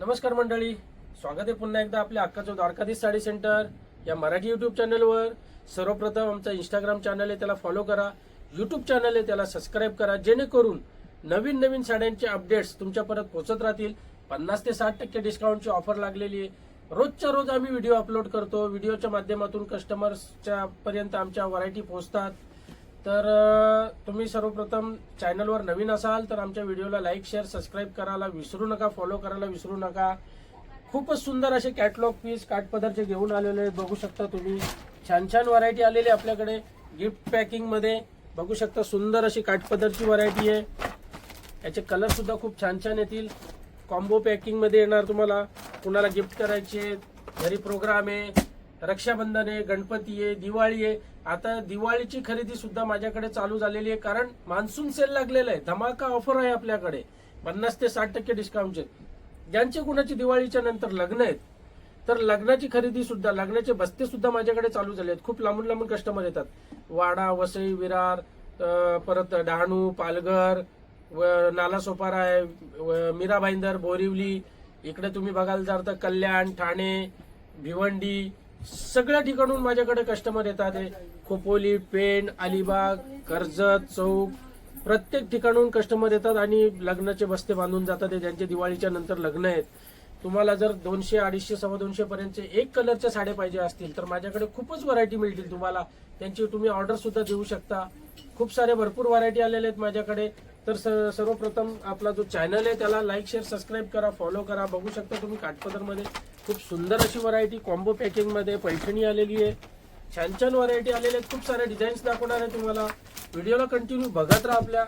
नमस्कार मंडळी. स्वागत आहे पुन्हा एकदा आपल्या अक्काचं द्वारकाधीश साडी सेंटर या मराठी युट्यूब चॅनलवर सर्वप्रथम आमचा इंस्टाग्राम चॅनल आहे त्याला फॉलो करा. युट्यूब चॅनल आहे त्याला सबस्क्राईब करा. जेणेकरून नवीन नवीन साड्यांचे अपडेट्स तुमच्यापर्यंत पोहोचत राहतील. पन्नास ते साठ टक्के डिस्काउंटची ऑफर लागलेली आहे. रोजच्या रोज आम्ही व्हिडिओ अपलोड करतो. व्हिडिओच्या माध्यमातून कस्टमर्सच्या पर्यंत आमच्या व्हरायटी पोहोचतात. तर तुम्ही सर्वप्रथम चॅनलवर नवीन असाल तर आमच्या व्हिडिओला लाईक शेअर सबस्क्राईब करायला विसरू नका फॉलो करायला विसरू नका. खूपच सुंदर असे कॅटलॉग पीस काठपदरचे घेऊन आलेले आहेत. बघू शकता तुम्ही छान छान व्हरायटी आलेली आहे आपल्याकडे. गिफ्ट पॅकिंगमध्ये बघू शकता सुंदर अशी काठपदरची व्हरायटी आहे. याचे कलरसुद्धा खूप छान छान येतील. कॉम्बो पॅकिंगमध्ये येणार तुम्हाला. कुणाला गिफ्ट करायचे घरी प्रोग्राम आहे रक्षाबंधन आहे गणपती आहे दिवाळी आहे. आता दिवाळीची खरेदी सुद्धा माझ्याकडे चालू झालेली आहे कारण मान्सून सेल लागलेला आहे धमाका ऑफर आहे आपल्याकडे. पन्नास ते साठ टक्के डिस्काउंटचे ज्यांचे कुणाची दिवाळीच्या नंतर लग्न आहेत तर लग्नाची खरेदी सुद्धा लग्नाचे बस्ते सुद्धा माझ्याकडे चालू झाले आहेत. खूप लांबून लांबून कस्टमर येतात. वाडा वसई विरार परत डहाणू पालघर व नाला सोपारा आहे व मीरा भाईंदर बोरिवली. इकडे तुम्ही बघायला जाल तर कल्याण ठाणे भिवंडी सगळ्या ठिकाणून माझ्याकडे कस्टमर येतात खोपोली पेण अलिबाग कर्जत चौक प्रत्येक ठिकाणून कस्टमर येतात आणि लग्नाचे बस्ते बांधून जातात ज्यांचे दिवाळीच्या नंतर लग्न आहेत. तुम्हाला जर दोनशे अडीचशे सव्वा दोनशे पर्यंतचे एक कलरच्या साड्या पाहिजे असतील तर माझ्याकडे खूपच व्हरायटी मिळतील तुम्हाला. त्यांची तुम्ही ऑर्डर सुद्धा देऊ शकता. खूप सारे भरपूर व्हरायटी आलेले आहेत माझ्याकडे. तर स- सर्वप्रथम आपला जो चॅनल आहे त्याला लाईक शेअर सबस्क्राईब करा फॉलो करा. बघू शकता तुम्ही काठपदरमध्ये खूप सुंदर अशी व्हरायटी कॉम्बो पॅकिंगमध्ये पैठणी आलेली आहे. छान छान व्हरायटी आलेल्या आहेत. खूप सारे डिझाईन्स दाखवणार आहे तुम्हाला. व्हिडिओला कंटिन्यू बघत राहा आपल्या.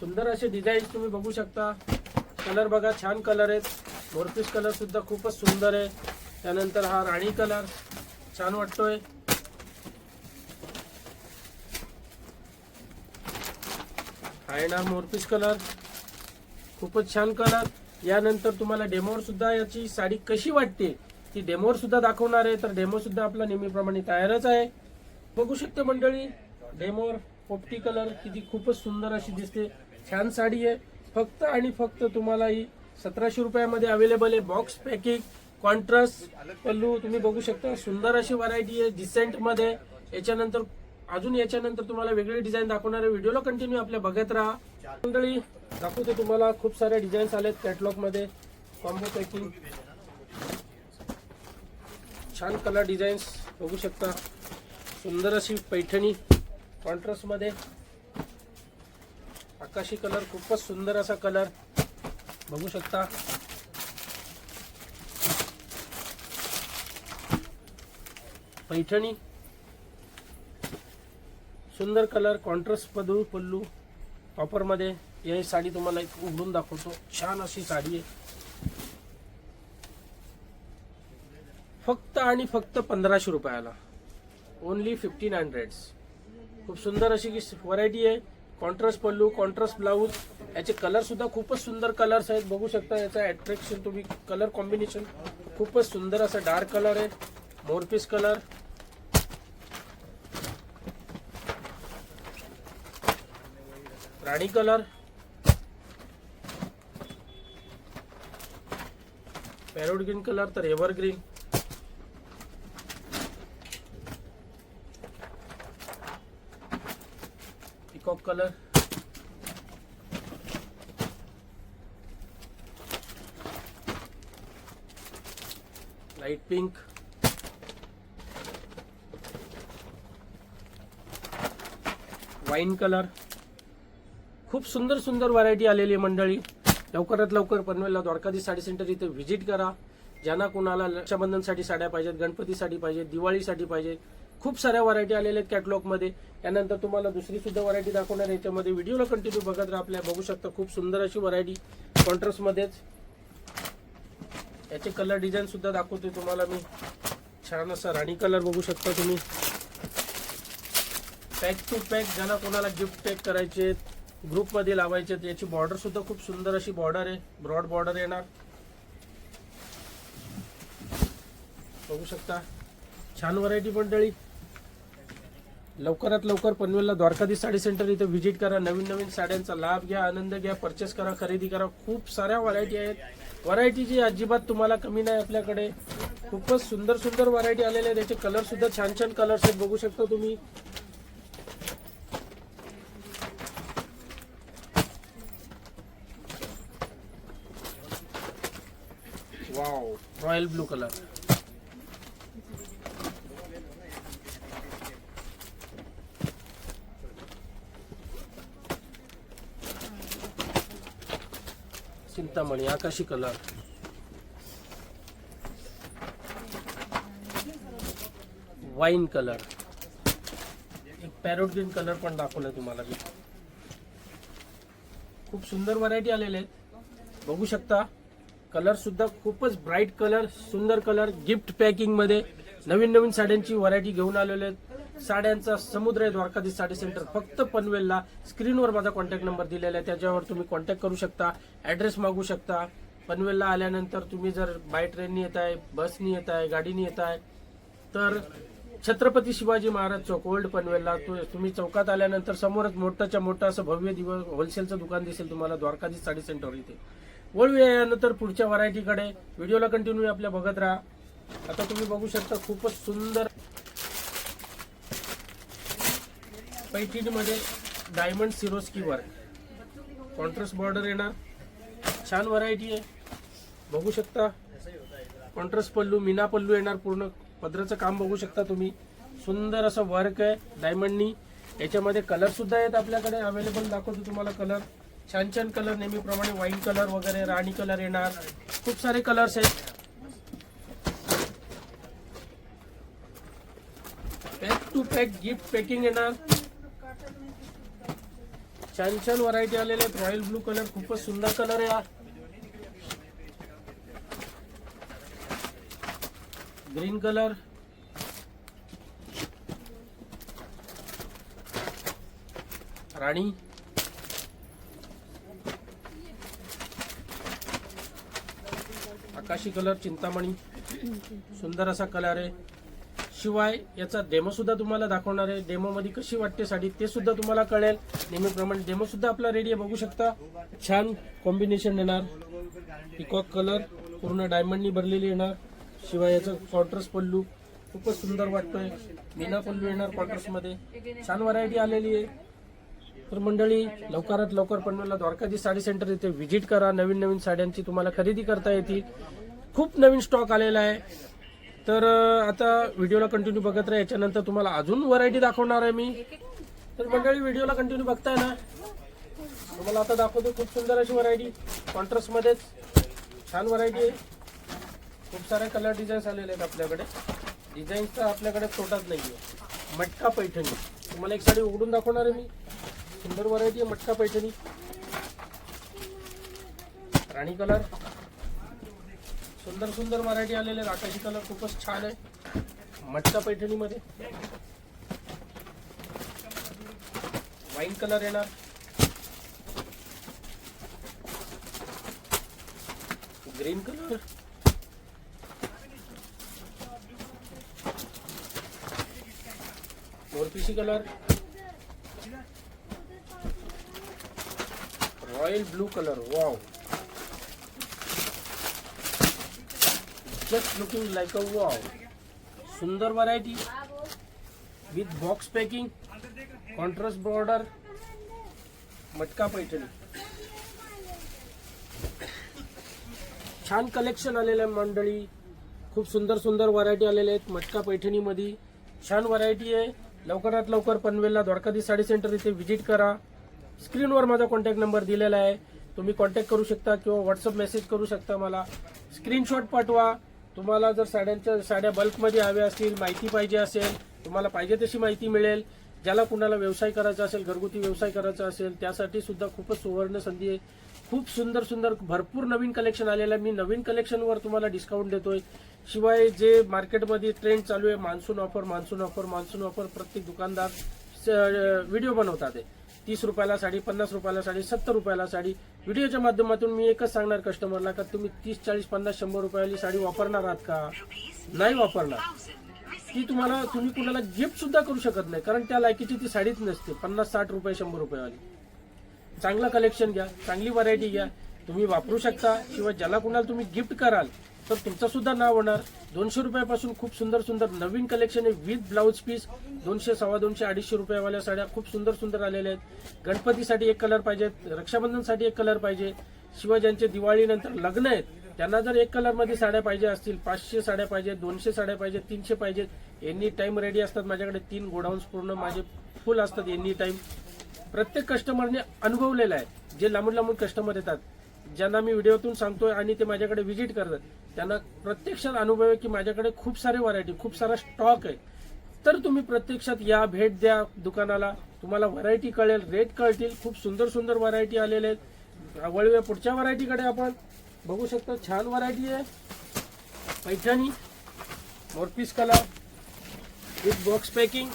सुंदर असे डिझाईन्स तुम्ही बघू शकता. कलर बघा छान कलर आहेत. मोरपीस कलर सुद्धा खूपच सुंदर आहे. त्यानंतर हा राणी कलर. छान वाटतोय. आहे ना मोरपीस कलर. खूपच छान कलर. यानंतर तुम्हाला डेमोवर सुद्धा याची साडी कशी वाटते ती डेमोवर सुद्धा दाखवणार आहे. तर डेमो सुद्धा आपला नेहमीप्रमाणे तयारच आहे. बघू शकते मंडळी डेमोवर पोपटी कलर किती खूपच सुंदर अशी दिसते. छान साडी आहे. फक्त आणि फक्त तुम्हाला ही सतराशे रुपयामध्ये अवेलेबल आहे. बॉक्स पॅकिंग कॉन्ट्रास्ट पल्लू तुम्ही बघू शकता. सुंदर अशी व्हरायटी आहे. डिसेंटमध्ये याच्यानंतर अजून याच्यानंतर तुम्हाला वेगळे डिझाईन दाखवणारे व्हिडिओला कंटिन्यू आपल्या बघत राहा. मंडळी दाखवते तुम्हाला. खूप सारे डिझाईन्स आलेत कॅटलॉगमध्ये कॉम्बो पॅकिंग छान कलर डिझाईन्स बघू शकता. सुंदर अशी पैठणी. कॉन्ट्रास्टमध्ये आकाशी कलर खूपच सुंदर असा कलर बघू शकता. पैठणी. सुंदर कलर कॉन्ट्रास्ट पदू पल्लू. कॉपरमध्ये ही साडी तुम्हाला एक उघडून दाखवतो. छान अशी साडी आहे. फक्त आणि फक्त पंधराशे रुपयाला. ओनली फिफ्टीन हंड्रेड्स खूप सुंदर अशी व्हरायटी आहे. कॉन्ट्रास्ट पल्लू कॉन्ट्रास्ट ब्लाऊज याचे कलर सुद्धा खूपच सुंदर कलर्स आहेत. बघू शकता याचा अट्रॅक्शन तुम्ही कलर कॉम्बिनेशन खूपच सुंदर असा डार्क कलर आहे. मोरपीस कलर राणी कलर पॅरोड ग्रीन कलर तर ever green colour light pink wine colour खूप सुंदर सुंदर व्हरायटी आलेली आहे मंडळी. लवकरात लवकर पनवेलला द्वारकाधी साडी सेंटर इथे व्हिजिट करा. ज्यांना कुणाला रक्षाबंधनसाठी साड्या पाहिजेत गणपतीसाठी पाहिजेत दिवाळीसाठी पाहिजे खूप साऱ्या व्हरायटी आलेल्या आहेत कॅटलॉगमध्ये त्यानंतर तुम्हाला दुसरी सुद्धा व्हरायटी दाखवणार याच्यामध्ये व्हिडिओला कंटिन्यू बघत राहा आपल्या. बघू शकता खूप सुंदर अशी व्हरायटी कॉन्ट्रास्टमध्येच याचे कलर डिझाईन सुद्धा दाखवते तुम्हाला मी. छान असा राणी कलर बघू शकता तुम्ही. पॅक टू पॅक ज्यांना कोणाला गिफ्ट पॅक करायचे ग्रुपमध्ये लावायचे आहेत, याची बॉर्डर सुद्धा खूप सुंदर अशी बॉर्डर आहे. ब्रॉड बॉर्डर येणार. बघू शकता. छान व्हरायटी मंडळी. लवकरात लवकर पनवेलला द्वारकाधीश साडी सेंटर इथे व्हिजिट करा नवीन नवीन साड्यांचा लाभ घ्या आनंद घ्या परचेस करा खरेदी करा. खूप साऱ्या व्हरायटी आहेत. व्हरायटीची अजिबात तुम्हाला कमी नाही आपल्याकडे. खूपच सुंदर सुंदर व्हरायटी आलेल्या आहेत. त्याचे कलर सुद्धा छान छान कलर्स आहेत. बघू शकता तुम्ही. वाव रॉयल ब्लू कलर चिंतामणी आकाशी कलर. वाईन कलर एक पॅरोट ग्रीन कलर पण दाखवलाय तुम्हाला मी. खूप सुंदर व्हरायटी आलेले आहेत. बघू शकता कलर सुद्धा खूपच ब्राईट कलर सुंदर कलर गिफ्ट पॅकिंगमध्ये नवीन नवीन साड्यांची व्हरायटी घेऊन आलेले आहेत. साड्यांचा समुद्र आहे द्वारकाधीश साडी सेंटर फक्त पनवेलला. स्क्रीनवर माझा कॉन्टॅक्ट नंबर दिलेला आहे. त्याच्यावर तुम्ही कॉन्टॅक्ट करू शकता. ऍड्रेस मागू शकता. पनवेलला आल्यानंतर तुम्ही जर बाय ट्रेननी येत आहे बसनी येत आहे गाडीनी येत आहे तर छत्रपती शिवाजी महाराज चौक ओल्ड पनवेलला. तु- तुम्ही चौकात आल्यानंतर समोरच मोठंच्या मोठं असं भव्य दिवस होलसेलचं दुकान दिसेल तुम्हाला द्वारकाधीश साडी सेंटर इथे. वळूया यानंतर पुढच्या व्हरायटीकडे व्हिडिओला कंटिन्यू आपल्या बघत राहा. आता तुम्ही बघू शकता खूपच सुंदर पैठणीमध्ये diamond Swarovski work contrast border येणार छान व्हरायटी आहे. बघू शकता. कॉन्ट्रास्ट पल्लू मीना पल्लू येणार पूर्ण. पदराचं काम बघू शकता तुम्ही. सुंदर असं वर्क आहे डायमंडनी याच्यामध्ये कलरसुद्धा आहेत आपल्याकडे. अवेलेबल दाखवतो तुम्हाला कलर छान छान कलर नेहमीप्रमाणे वाईन कलर वगैरे राणी कलर येणार. खूप सारे कलर्स आहेत. Pack to pack gift packing येणार. छान छान व्हरायटी आलेले आहेत. रॉयल ब्लू कलर खूपच सुंदर कलर आहे हा. ग्रीन कलर राणी. आकाशी कलर चिंतामणी. सुंदर असा कलर आहे. शिवाय याचा डेमो सुद्धा तुम्हाला दाखवणार आहे. डेमो मध्ये कशी वाटते साडी ते सुद्धा तुम्हाला कळेल. नेहमीप्रमाणे डेमो सुद्धा आपला रेडी आहे बघू शकता. छान कॉम्बिनेशन येणार. पिकॉक कलर पूर्ण डायमंडनी भरलेली येणार. शिवाय याचं कॉन्ट्रास्ट पल्लू खूपच सुंदर वाटतोय. मीना पल्लू येणार कॉन्ट्रास्टमध्ये. छान व्हरायटी आलेली आहे. तर मंडळी लवकरात लवकर पनवेलला द्वारकाधी साडी सेंटर इथे व्हिजिट करा. नवीन नवीन साड्यांची तुम्हाला खरेदी करता येतील. खूप नवीन स्टॉक आलेला आहे. तर आता व्हिडिओला कंटिन्यू बघत राहा. याच्यानंतर तुम्हाला अजून व्हरायटी दाखवणार आहे मी. तर मंडळी व्हिडिओला कंटिन्यू बघताय ना? तुम्हाला आता दाखवतो खूप सुंदर अशी व्हरायटी कॉन्ट्रास्ट मध्येच. छान व्हरायटी आहे. खूप सारे कलर डिझाईन्स आलेले आहेत आपल्याकडे. डिझाईन्स तर आपल्याकडे तोटाच नाही आहे मटका पैठणी. तुम्हाला एक साडी उघडून दाखवणार आहे मी. सुंदर व्हरायटी आहे मटका पैठणी. राणी कलर सुंदर सुंदर व्हरायटी आलेले आकाशी कलर खूपच छान आहे. मटका पैठणीमध्ये. वाईन कलर येणार. Green colour मोरपिशी colour royal blue colour wow just looking like a wow सुंदर variety with box packing contrast border मटका पैठणी. छान कलेक्शन आलेलं आहे मंडळी. खूप सुंदर सुंदर व्हरायटी आलेल्या आहेत मटका पैठणीमध्ये. छान व्हरायटी आहे. लवकरात लवकर पनवेलला द्वारकाधी साडी सेंटर इथे व्हिजिट करा. स्क्रीनवर माझा कॉन्टॅक्ट नंबर दिलेला आहे. तुम्ही कॉन्टॅक्ट करू शकता किंवा व्हॉट्सअप मेसेज करू शकता मला. स्क्रीनशॉट पाठवा. तुम्हाला जर साड्यांच्या साड्या बल्कमध्ये हव्या असतील माहिती पाहिजे असेल तुम्हाला पाहिजे तशी माहिती मिळेल ज्याला कुणाला व्यवसाय करायचा असेल घरगुती व्यवसाय करायचा असेल त्यासाठी सुद्धा खूपच सुवर्ण संधी आहे. खूप सुंदर सुंदर भरपूर नवीन कलेक्शन आलेलं आहे. मी नवीन कलेक्शनवर तुम्हाला डिस्काउंट देतोय. शिवाय जे मार्केटमध्ये ट्रेंड चालू आहे monsoon offer monsoon offer monsoon offer प्रत्येक दुकानदार व्हिडिओ बनवतात. आहे. तीस रुपयाला साडी पन्नास रुपयाला साडी सत्तर रुपयाला साडी. व्हिडिओच्या माध्यमातून मी एकच सांगणार कस्टमरला का तुम्ही तीस चाळीस पन्नास शंभर रुपयाली साडी वापरणार आहात का? नाही वापरणार. ती तुम्हाला तुम्ही कुणाला गिफ्ट सुद्धा करू शकत नाही कारण त्या लायकीची ती साडीच नसते. पन्नास साठ रुपये शंभर रुपयेवाली. चांगलं कलेक्शन घ्या चांगली व्हरायटी घ्या. तुम्ही वापरू शकता किंवा ज्याला कुणाला तुम्ही गिफ्ट कराल तर तुमचं सुद्धा नाव होणार. दोनशे रुपयापासून खूप सुंदर सुंदर नवीन कलेक्शन आहे विथ ब्लाऊज पीस दोनशे सव्वा दोनशे अडीचशे रुपयावाल्या साड्या खूप सुंदर सुंदर आलेल्या आहेत. गणपतीसाठी एक कलर पाहिजे रक्षाबंधनसाठी एक कलर पाहिजे. शिवाय ज्यांचे दिवाळीनंतर लग्न आहेत. त्यांना जर एक कलरमध्ये साड्या पाहिजे असतील पाचशे साड्या पाहिजे दोनशे साड्या पाहिजे तीनशे पाहिजेत एनी टाईम रेडी असतात माझ्याकडे. तीन गोडाऊन्स पूर्ण माझे फुल असतात एनी टाईम प्रत्येक कस्टमरने अनुभवलेलं आहे. जे लांबून लांबून कस्टमर येतात. ज्यांना मी व्हिडिओतून सांगतोय आणि ते माझ्याकडे व्हिजिट करतात त्यांना प्रत्यक्षात अनुभव आहे की माझ्याकडे खूप सारे व्हरायटी खूप सारा स्टॉक आहे. तर तुम्ही प्रत्यक्षात या भेट द्या दुकानाला. तुम्हाला व्हरायटी कळेल रेट कळतील. खूप सुंदर सुंदर व्हरायटी आलेले आहेत. वळूया पुढच्या व्हरायटीकडे आपण बघू शकता. छान व्हरायटी आहे. Paithani मोरपीस colour with box packing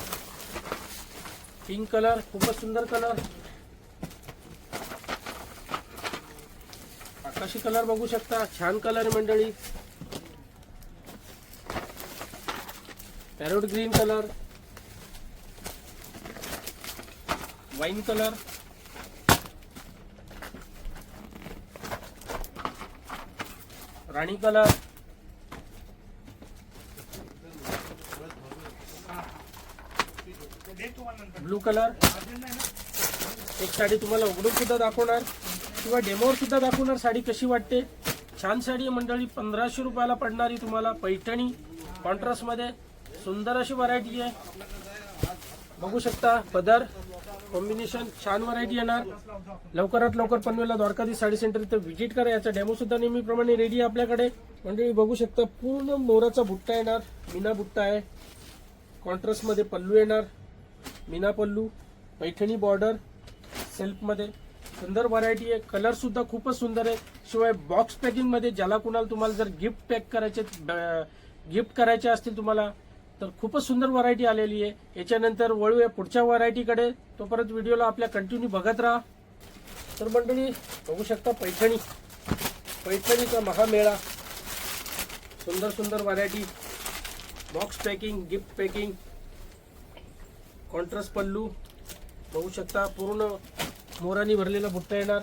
pink colour खूपच सुंदर कलर आकाशी कलर बघू शकता. छान कलर मंडळी. Parrot green colour wine colour राणी कलर ब्लू कलर एक साडी तुम्हाला उघडून सुद्धा दाखवणार. किंवा डेमोवर सुद्धा दाखवणार साडी कशी वाटते? छान साडी मंडळी. पंधराशे रुपयाला पडणारी तुम्हाला पैठणी. कॉन्ट्रास्टमध्ये सुंदर अशी व्हरायटी आहे. बघू शकता पदर कॉम्बिनेशन छान व्हरायटी येणार. लवकरात लवकर पनवेलला द्वारकाधी साडी सेंटर इथं व्हिजिट करा. याचा डेमो सुद्धा नेहमीप्रमाणे रेडी आहे आपल्याकडे. मंडळी बघू शकता पूर्ण मोराचा बुट्टा येणार. मीना बुट्टा आहे. कॉन्ट्रास्टमध्ये पल्लू येणार. मीना पल्लू पैठणी बॉर्डर सेल्फमध्ये. सुंदर व्हरायटी आहे. कलर सुद्धा खूपच सुंदर आहे. शिवाय बॉक्स पॅकिंगमध्ये ज्याला कुणाला तुम्हाला जर गिफ्ट पॅक करायचे गिफ्ट करायचे असतील तुम्हाला तर खूपच सुंदर व्हरायटी आलेली आहे. याच्यानंतर वळूया पुढच्या व्हरायटीकडे तोपर्यंत व्हिडिओला आपल्या कंटिन्यू बघत राहा. तर मंडळी बघू शकता पैठणी. पैठणीचा महामेळा. सुंदर सुंदर variety box packing gift packing contrast pallu. बघू शकता पूर्ण मोरानी भरलेला बुट्टा येणार.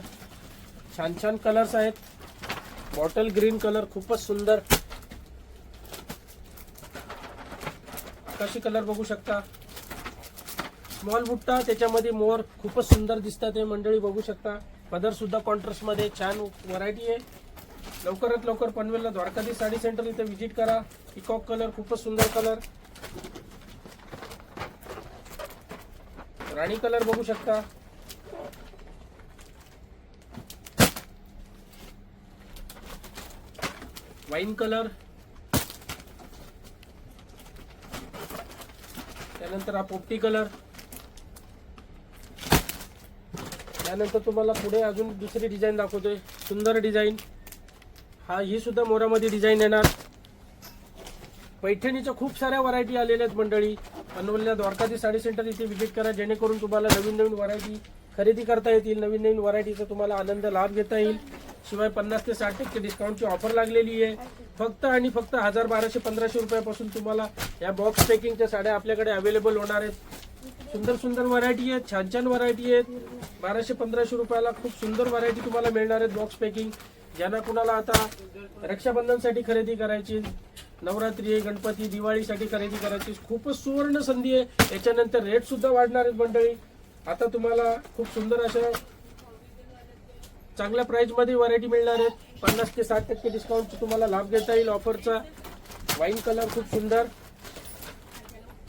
छान छान कलर्स आहेत. बॉटल ग्रीन कलर खूपच सुंदर. आकाशी कलर बघू शकता? स्मॉल बुट्टा त्याच्यामध्ये मोर खूपच सुंदर दिसतात हे मंडळी बघू शकता. पदर सुद्धा कॉन्ट्रास्टमध्ये छान व्हरायटी आहे. लवकरात लवकर पनवेलला द्वारकाधी साडी सेंटर इथे व्हिजिट करा. पिकॉक कलर खूपच सुंदर कलर राणी कलर बघू शकता. वाईन कलर त्यानंतर हा पोपटी कलर त्यानंतर तुम्हाला पुढे अजून दुसरी डिझाईन दाखवतोय. सुंदर डिझाईन हा ही सुद्धा मोरामध्ये डिझाईन येणार. पैठणीच्या खूप साऱ्या व्हरायटी आलेल्या आहेत मंडळी. पनवल्या द्वारकाधी साडी सेंटर इथे व्हिजिट करा. जेणेकरून तुम्हाला नवीन नवीन व्हरायटी खरेदी करता येतील. नवीन नवीन व्हरायटीचा तुम्हाला आनंद लाभ घेता येईल. शिवाय पन्नास ते साठ टक्के डिस्काउंटची ऑफर लागलेली आहे. फक्त आणि फक्त हजार बाराशे पंधराशे रुपयापासून तुम्हाला या बॉक्स पॅकिंगच्या साड्या आपल्याकडे अवेलेबल होणार आहेत. सुंदर सुंदर व्हरायटी आहेत छान छान व्हरायटी आहेत. बाराशे पंधराशे रुपयाला खूप सुंदर व्हरायटी तुम्हाला मिळणार आहेत बॉक्स पॅकिंग ज्यांना कुणाला आता रक्षाबंधनसाठी खरेदी करायची नवरात्री आहे गणपती दिवाळीसाठी खरेदी करायची खूपच सुवर्ण संधी आहे. याच्यानंतर रेटसुद्धा वाढणार आहेत मंडळी. आता तुम्हाला खूप सुंदर अशा चांगल्या प्राईजमध्ये व्हरायटी मिळणार आहेत. पन्नास ते साठ टक्के डिस्काउंट तुम्हाला लाभ घेता येईल ऑफरचा वाईन कलर खूप सुंदर.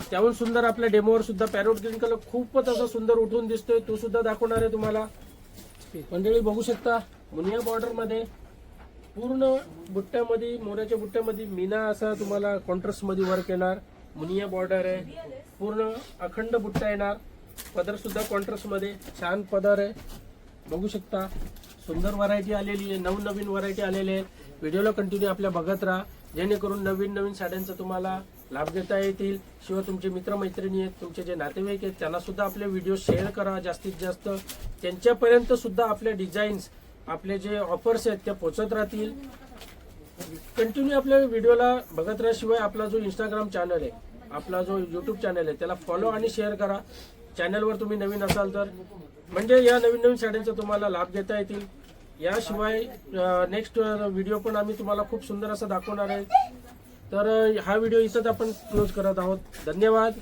त्याहून सुंदर आपल्या डेमोवर सुद्धा पॅरोट ग्रीन कलर खूपच असा सुंदर उठून दिसतोय. तो सुद्धा दाखवणार आहे तुम्हाला. मंडळी बघू शकता मुनिया बॉर्डरमध्ये पूर्ण बुट्ट्यामध्ये मोऱ्याच्या बुट्ट्यामध्ये मीना असा तुम्हाला कॉन्ट्रास्टमध्ये वर्क येणार. मुनिया बॉर्डर आहे. पूर्ण अखंड बुट्टा येणार. पदर सुद्धा कॉन्ट्रास्टमध्ये. छान पदर आहे. बघू शकता. सुंदर व्हरायटी आलेली आहे नवनवीन व्हरायटी आलेली आहे व्हिडिओला कंटिन्यू आपल्या बघत राहा. जेणेकरून नवीन नवीन साड्यांचा तुम्हाला लाभ घेता येतील. शिवाय तुमचे मित्रमैत्रिणी आहेत तुमचे जे नातेवाईक आहेत त्यांना सुद्धा आपले व्हिडिओ शेअर करा जास्तीत जास्त. त्यांच्यापर्यंत सुद्धा आपले डिझाईन्स आपले जे ऑफर्स आहेत त्या पोचत राहतील. कंटिन्यू आपल्या व्हिडिओला बघत राहिल्याशिवाय आपला जो इंस्टाग्राम चॅनल आहे आपला जो यूट्यूब चॅनल आहे त्याला फॉलो आणि शेअर करा. चॅनलवर तुम्ही नवीन असाल तर म्हणजे या नवीन नवीन साड्यांचा तुम्हाला लाभ घेता येतील. याशिवाय नेक्स्ट व्हिडिओ पण आम्ही तुम्हाला खूप सुंदर असा दाखवणार आहे. तर हा व्हिडिओ इथंच आपण क्लोज करत आहोत. धन्यवाद.